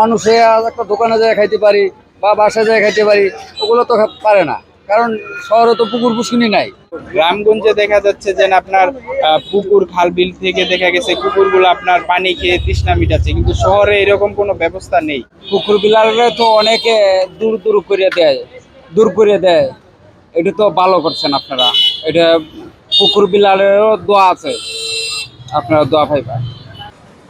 মানুষে আজ একটা দোকানে যায় খাইতে পারি বা বাসায় যায় খাইতে পারি ওগুলো তো পারে না। কারণ শহরে তো পুকুর পুষ্কিনি নাই। গ্রামগঞ্জে দেখা যাচ্ছে যে আপনার পুকুর খাল বিল থেকে দেখা গেছে কুকুরগুলো আপনার পানি খেয়ে তৃষ্ণা মিটাচ্ছে কিন্তু শহরে এরকম কোনো ব্যবস্থা নেই। পুকুর বিলারে তো অনেকে দূর দূর করে দেয় দূর করে দেয়। এটা তো ভালো করছেন আপনারা। এটা পুকুর বিলারেরও দোয়া আছে। আপনারা দোয়া পাইবা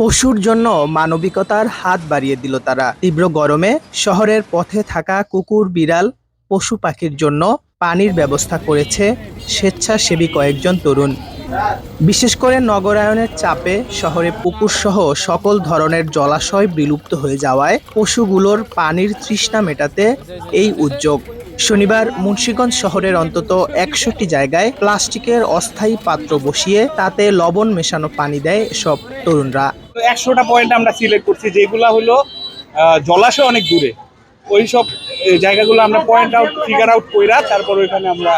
পশুর জন্য মানবিকতার হাত বাড়িয়ে দিল তারা। তীব্র গরমে শহরের পথে থাকা কুকুর, বিড়াল, পশু পাখির জন্য পানির ব্যবস্থা করেছে স্বেচ্ছাসেবী কয়েকজন তরুণ। বিশেষ করে নগরায়নের চাপে শহরে পুকুর সহ সকল ধরনের জলাশয় বিলুপ্ত হয়ে যাওয়ায় পশুগুলোর পানির তৃষ্ণা মেটাতে এই উদ্যোগ। শনিবার মুন্সীগঞ্জ শহরের অন্তত একশোটি জায়গায় প্লাস্টিকের অস্থায়ী পাত্র বসিয়ে তাতে লবণ মেশানো পানি দেয় সব তরুণরা। একশোটা পয়েন্ট আমরা সিলেক্ট করছি, যেগুলা হলো জলাশয় অনেক দূরে। ওই সব জায়গাগুলো আমরা পয়েন্ট আউট ফিগার আউট কইরা তারপর ওইখানে আমরা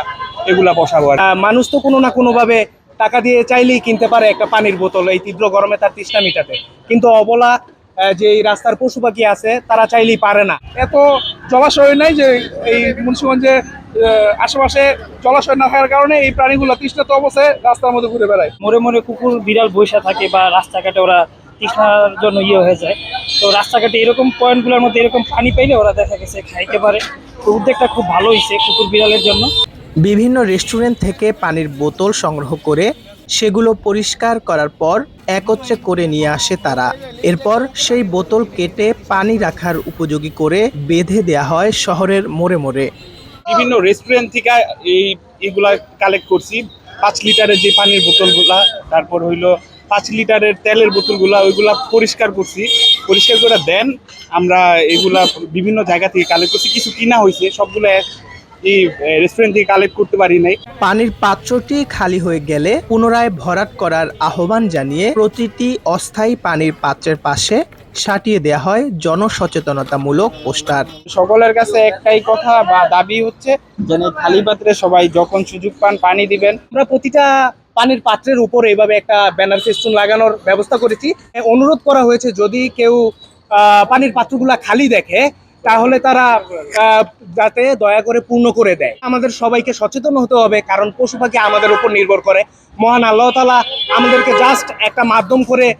এগুলা বসাবো মানুষ তো কোনো না কোনোভাবে টাকা দিয়ে চাইলেই কিনতে পারে একটা পানির বোতল, এই তীব্র গরমে তার তৃষ্ণা মিটাতে। কিন্তু অবলা যে এই রাস্তার পশু পাখি আছে তারা চাইলেই পারে না। এত জলাশয় নাই যে এই মুন্সিগঞ্জে আশেপাশে জলাশয় না থাকার কারণে এই প্রাণীগুলো তৃষ্ণাত অবস্থায় রাস্তার মধ্যে ঘুরে বেড়ায়। মোড়ে মোড়ে কুকুর বিড়াল বৈশা থাকে বা রাস্তাঘাটে ওরা তৃষ্ণার জন্য ইয়ে হয়ে যায়। তো রাস্তাঘাটে এরকম পয়েন্টগুলোর মধ্যে এরকম পানি পাইলে ওরা দেখা গেছে খাইতে পারে। তো উদ্যোগটা খুব ভালো হয়েছে কুকুর বিড়ালের জন্য। বিভিন্ন রেস্টুরেন্ট থেকে পানির বোতল সংগ্রহ করে সেগুলো পরিষ্কার করার পর একত্রে করে নিয়ে আসে তারা। এরপর সেই বোতল কেটে পানি রাখার উপযোগী করে বেঁধে দেয়া হয় শহরের মোড়ে মোড়ে। বিভিন্ন রেস্টুরেন্ট থেকে এই এগুলা কালেক্ট করছি। পাঁচ লিটারের যে পানির বোতলগুলা, তারপর হইল পাঁচ লিটারের তেলের বোতলগুলা, ওইগুলা পরিষ্কার করছি। পরিষ্কার করে দেন, আমরা এগুলা বিভিন্ন জায়গা থেকে কালেক্ট করছি। কিছু কিনা হয়েছে সবগুলো এই রেস্টুরেন্ট থেকে কালেক্ট করতে পারি নাই। পানির পাত্রটি খালি হয়ে গেলে পুনরায় ভরাট করার আহ্বান জানিয়ে প্রতিটি অস্থায়ী পানির পাত্রের পাশে সাটিয়ে দেয়া হয় জনসচেতনতামূলক পোস্টার। সকলের কাছে একটাই কথা বা দাবি হচ্ছে যেন খালি পাত্রে সবাই যখন সুযোগ পান পানি দিবেন। আমরা প্রতিটা পানির পাত্রের উপরে এইভাবে একটা ব্যানার ফেস্টুন লাগানোর ব্যবস্থা করেছি। অনুরোধ করা হয়েছে যদি কেউ আহ, পানির পাত্রগুলা খালি দেখে তাহলে তারা যাতে দয়া করে পূর্ণ করে দেয়। আমাদের সবাইকে সচেতন হতে হবে, কারণ পশু পাখি আমাদের উপর নির্ভর করে। মহান আল্লাহ তালা আমাদেরকে জাস্ট একটা মাধ্যম করে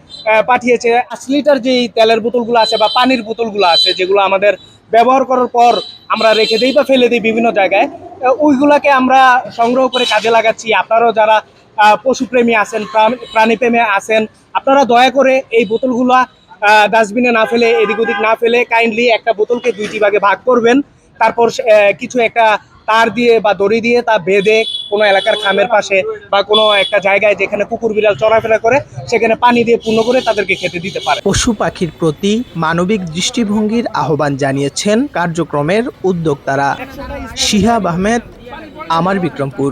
পাঠিয়েছে। পাঁচ লিটার যেই তেলের বোতলগুলো আছে বা পানির বোতলগুলো আছে, যেগুলো আমাদের ব্যবহার করার পর আমরা রেখে দিই বা ফেলে দিই বিভিন্ন জায়গায় ওইগুলাকে আমরা সংগ্রহ করে কাজে লাগাচ্ছি। আপনারাও যারা পশুপ্রেমী আছেন, প্রাণ- প্রাণীপ্রেমী আছেন, আপনারা দয়া করে এই বোতলগুলা ডাস্টবিনে না ফেলে, এদিক ওদিক না ফেলে কাইন্ডলি একটা বোতলকে দুইটি ভাগে ভাগ করবেন। তারপর কিছু একটা তার দিয়ে বা দড়ি দিয়ে তা বেঁধে কোনো এলাকার খামের পাশে বা কোনো একটা জায়গায় যেখানে কুকুর বিড়াল চলাফেরা করে, সেখানে পানি দিয়ে পূর্ণ করে তাদেরকে খেতে দিতে পারে। পশু পাখির প্রতি মানবিক দৃষ্টিভঙ্গির আহ্বান জানিয়েছেন কার্যক্রমের উদ্যোক্তারা। শিহাব আহমেদ, আমার বিক্রমপুর।